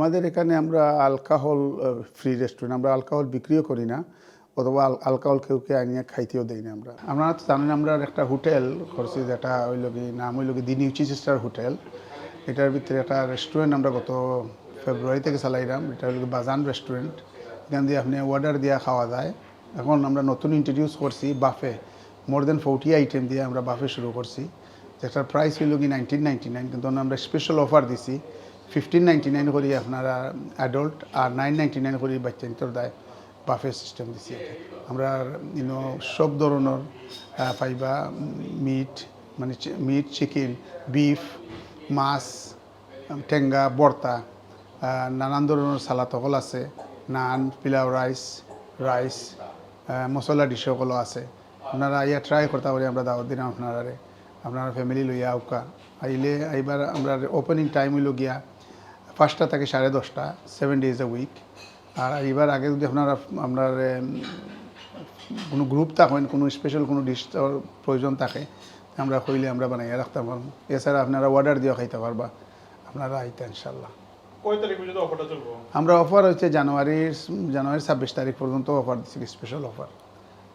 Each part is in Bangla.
আমাদের এখানে আমরা আলকাহল ফ্রি রেস্টুরেন্ট আমরা আলকাহল বিক্রিও করি না, অথবা আলকাহল কেউ কে আনিয়ে খাইতেও দেই না আমরা। আপনারা তো জানেন আমরা একটা হোটেল করছি, যেটা হইল কি নাম হইল কি দি নিউ চিচেস্টার হোটেল। এটার ভিতরে একটা রেস্টুরেন্ট আমরা গত ফেব্রুয়ারি থেকে চালাইলাম, এটা হইল বাজান রেস্টুরেন্ট এখান দিয়ে আপনি অর্ডার দিয়ে খাওয়া যায়। এখন আমরা নতুন ইন্ট্রোডিউস করছি বাফে মোর দেন ফোর্টি আইটেম দিয়ে আমরা বাফে শুরু করছি। যেটার প্রাইস হইল কি নাইনটিন নাইনটি নাইন কিন্তু আমরা স্পেশাল অফার দিছি। ফিফটিন নাইনটি নাইন করি আপনারা অ্যাডাল্ট আর নাইন নাইনটি নাইন করি বাচ্চান্তর দায় বাফে সিস্টেম দিছি। আমরা ইউনো সব ধরনের পাইবা মিট মানে মিট চিকেন বিফ মাছ টেঙ্গা বর্তা নানান ধরনের সালাদ সকল আছে। Naan pilau rice rice masala dish সকলও আছে। আপনারা ইয়া ট্রাই করতে পারি আমরা দাওয়াত দিন আপনারা আপনার ফ্যামিলি লইয়া আউকা। আইলে, এইবার আমরা ওপেনিং টাইম হইল গিয়া পাঁচটা থেকে সাড়ে দশটা সেভেন ডেজ এ উইক আর এবার আগে যদি আপনারা আপনার কোনো গ্রুপ থাকেন কোনো স্পেশাল কোনো ডিশ প্রয়োজন থাকে আমরা কইলে আমরা বানাইয়া রাখতে পারব। এছাড়া আপনারা অর্ডার দিয়ে খাইতে পারবা। আপনারা আইতে ইনশাল্লাহ আমরা অফার হচ্ছে জানুয়ারির জানুয়ারি ছাব্বিশ তারিখ পর্যন্ত অফার দিচ্ছি special offer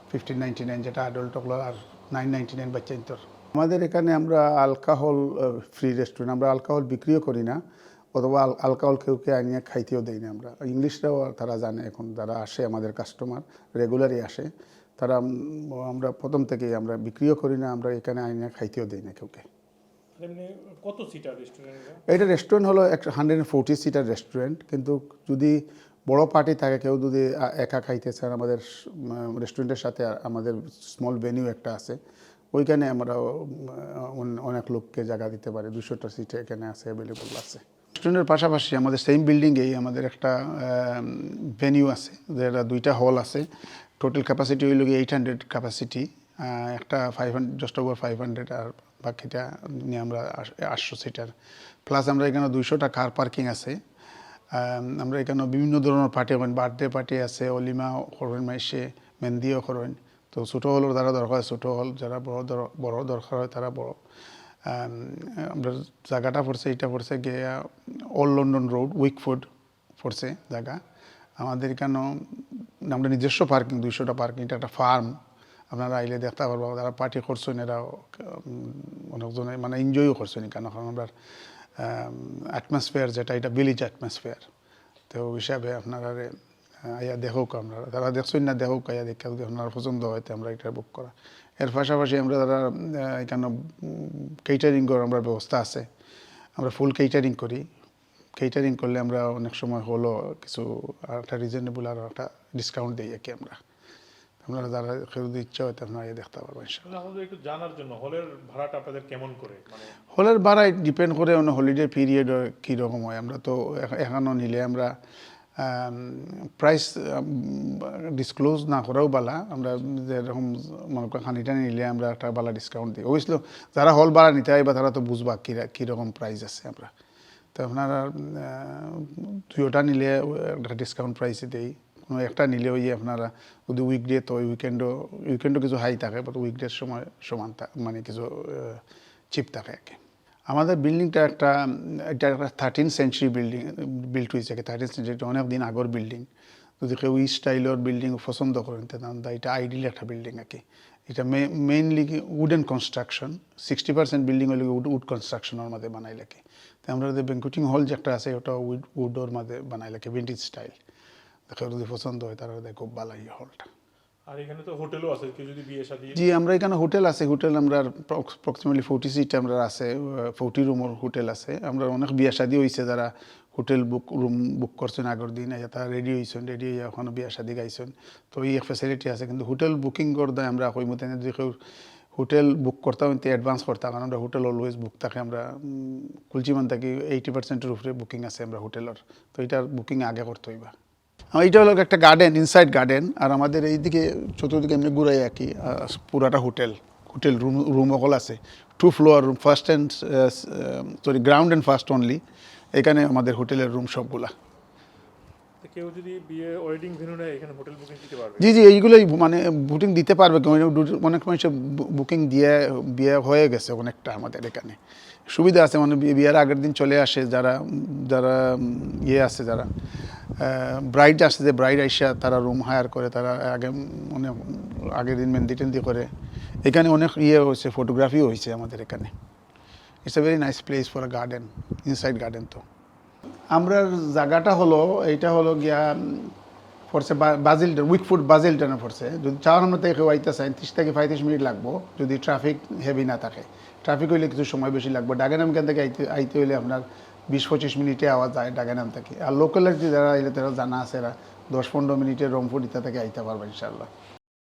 fifteen ninety nine যেটা অ্যাডাল্ট হলো আর নাইন নাইনটি নাইন বাচ্চা আমাদের এখানে আমরা আলকাহল ফ্রি রেস্টুরেন্ট আমরা আলকাহল বিক্রিও করি না। অথবা আল- আলকাহল কেউ কে আনিয়ে খাইতেও দেই না আমরা। ইংলিশটাও তারা জানে এখন যারা আসে আমাদের কাস্টমার রেগুলারই আসে। তারা আমরা প্রথম থেকেই আমরা বিক্রিও করি না আমরা এখানে আনিয়ে খাইতেও দেই না কেউকে এমনি কত সিটার রেস্টুরেন্ট এটা রেস্টুরেন্ট হলো এক হান্ড্রেড ফোর্টি সিটার রেস্টুরেন্ট কিন্তু যদি বড় পার্টি থাকে কেউ যদি একা খাইতে চান আমাদের রেস্টুরেন্টের সাথে আমাদের স্মল ভেনিউ একটা আছে ওইখানে আমরা অনেক লোককে জায়গা দিতে পারি। দুশোটা সিট এখানে আছে অ্যাভেলেবল আছে। রেস্টুরেন্টের পাশাপাশি আমাদের সেম বিল্ডিংয়েই আমাদের একটা ভেনিউ আছে। যেটা দুইটা হল আছে। টোটাল ক্যাপাসিটি হইল গিয়ে এইট হান্ড্রেড ক্যাপাসিটি একটা five hundred just over five hundred আর বাকিটা নিয়ে আমরা আটশো সিটার প্লাস আমরা এখানে দুইশোটা কার পার্কিং আছে। আমরা এখানে বিভিন্ন ধরনের পার্টি হবেন বার্থডে পার্টি আছে, অলিমা করবেন মাইসে মেহেন্দিও করেন তো ছোটো হলের দ্বারা দরকার ছোটো হল যারা বড় বড় দরকার হয় তারা বড়। আমরা জায়গাটা পড়ছে এটা পড়ছে গিয়ে অল লন্ডন রোড উইকফুড পড়ছে জায়গা। আমাদের এখানেও আমরা নিজস্ব পার্কিং দুইশোটা পার্কিং এটা একটা ফার্ম আপনারা আইলে দেখতে পারব, যারা পার্টি করছেন, এরা অনেকজনে মানে এনজয়ও করছেন এখানে কারণ আমরা অ্যাটমসফিয়ার যেটা, এটা ভিলেজ অ্যাটমসফিয়ার তো হিসাবে আপনারা আইয়া দেখুক আপনারা। তারা দেখছেন না, দেখুক আইয়া দেখা আপনার পছন্দ হয়, তো আমরা এটা বুক করা। এর পাশাপাশি আমরা যারা এখানে কেটারিং করার আমরা ব্যবস্থা আছে। আমরা ফুল কেটারিং করি। কেটারিং করলে আমরা অনেক সময় হলো কিছু আর একটা রিজনেবল আর একটা ডিসকাউন্ট দিই আর কি আমরা। আপনারা যারা কেউ যদি ইচ্ছা হয় আপনারা দেখতে পারবেন আমাদের একটু জানার জন্য হলের ভাড়াটা আপনাদের কেমন করে? মানে হলের ভাড়ায় ডিপেন্ড করে অন্য হলিডে পিরিয়ড কীরকম হয়। আমরা তো এখ- এখনও নিলে আমরা প্রাইস ডিসক্লোজ না করাও বালা। আমরা যেরকম মনে করেন খানিটা নিলে আমরা একটা বালা ডিসকাউন্ট দিই। অবশ্য যারা হল ভাড়া নিতে হয় বা তারা তো বুঝবা কীরা কীরকম প্রাইস আছে আমরা। তো আপনারা দুইটা নিলে একটা ডিসকাউন্ট প্রাইসে দেই। কোনো একটা নিলে ওই আপনারা যদি উইকডে তো ওই উইকেন্ডও উইকেন্ডও কিছু হাই থাকে বাট উইকডের সময় সমান মানে কিছু চিপ থাকে আর কি। আমাদের বিল্ডিংটা একটা, এটা একটা থার্টিন সেঞ্চুরি বিল্ডিং বিল্ড হয়েছে থার্টিন সেঞ্চুরি অনেক দিন আগর বিল্ডিং যদি কেউ এই স্টাইলের বিল্ডিং পছন্দ করেন তাহলে এটা আইডিয়াল একটা বিল্ডিং আর কি এটা মেইনলি কি wooden construction sixty percent building হলে উড উড কনস্ট্রাকশনের মধ্যে বানাই লাগে। তো আমরা যে ব্যাঙ্কুটিং হল যে একটা আছে, ওটা উড উডোর মধ্যে বানাই লাগে ভিন্টেজ স্টাইল দেখে যদি পছন্দ হয় তারা খুব ভালো হলটা আর এখানে তো হোটেলও আছে, কেউ যদি বিয়ে শাদী জি, আমরা এখানে হোটেল আছে, হোটেল আমরা অ্যাপ্রক্সিমেটলি ফোর্টি সিট আমরা আছে ফোর্টি রুমের হোটেল আছে। আমরা অনেক বিয়া শাদি হয়েছে যারা হোটেল বুক রুম বুক করছেন আগের দিন তারা রেডি হয়েছেন রেডি হয়ে ওখানে বিয়া শাদি গাইছেন। তো এই ফেসিলিটি আছে, কিন্তু হোটেল বুকিং করতে আমরা কই মতে যদি কেউ হোটেল বুক করতাম কিন্তু অ্যাডভান্স করতাম কারণ আমরা হোটেল অলওয়েজ বুক থাকে, আমরা কুলচিমান থাকি এইটি পার্সেন্টের উপরে বুকিং আছে আমরা হোটেলের। তো এটার বুকিং আগে করতে হইবা। এইটা হলো একটা গার্ডেন ইনসাইড গার্ডেন আর আমাদের এইদিকে চতুর্দিকে এমনি ঘুরাই আর কি পুরাটা হোটেল হোটেল রুম রুম অকল আছে। Two floor room first and sorry ground and first only এখানে আমাদের হোটেলের রুম সবগুলা। কেউ যদি বিয়ে ওয়েডিং ভেন্যু নেয় এখানে হোটেল বুকিং দিতে পারবে? জি জি এইগুলোই মানে বুকিং দিতে পারবে। অনেক মানুষ বুকিং দিয়ে বিয়ে হয়ে গেছে অনেকটা আমাদের এখানে। সুবিধা আছে মানে বিয়ের আগের দিন চলে আসে যারা যারা ইয়ে আছে যারা। ব্রাইড আসছে যে ব্রাইড আইসা তারা রুম হায়ার করে, তারা আগে মানে আগের দিন মেহেন্দি টেন্দি করে। এখানে অনেক ইয়ে হয়েছে ফটোগ্রাফিও হয়েছে আমাদের এখানে। It's a very nice place for garden inside garden তো। আমরা জায়গাটা হলো, এইটা হলো গিয়া ফরছে বাজিলটন উইকফুড বাজিলটনে পড়ছে। যদি চাওয়ার আমরা থেকে আইতে চাই ত্রিশ থেকে পঁয়ত্রিশ মিনিট লাগবো। যদি ট্রাফিক হেভি না থাকে। ট্রাফিক হইলে কিছু সময় বেশি লাগবে। ডাগানাম এখান থেকে আইতে আইতে হইলে আপনার বিশ পঁচিশ মিনিটে আওয়াজ যায় ডাগানাম থাকে। আর লোকাল যারা এলে তারা জানা আছে এরা দশ পনেরো মিনিটে রংপুর ইতা থেকে আইতে পারবে ইনশাল্লাহ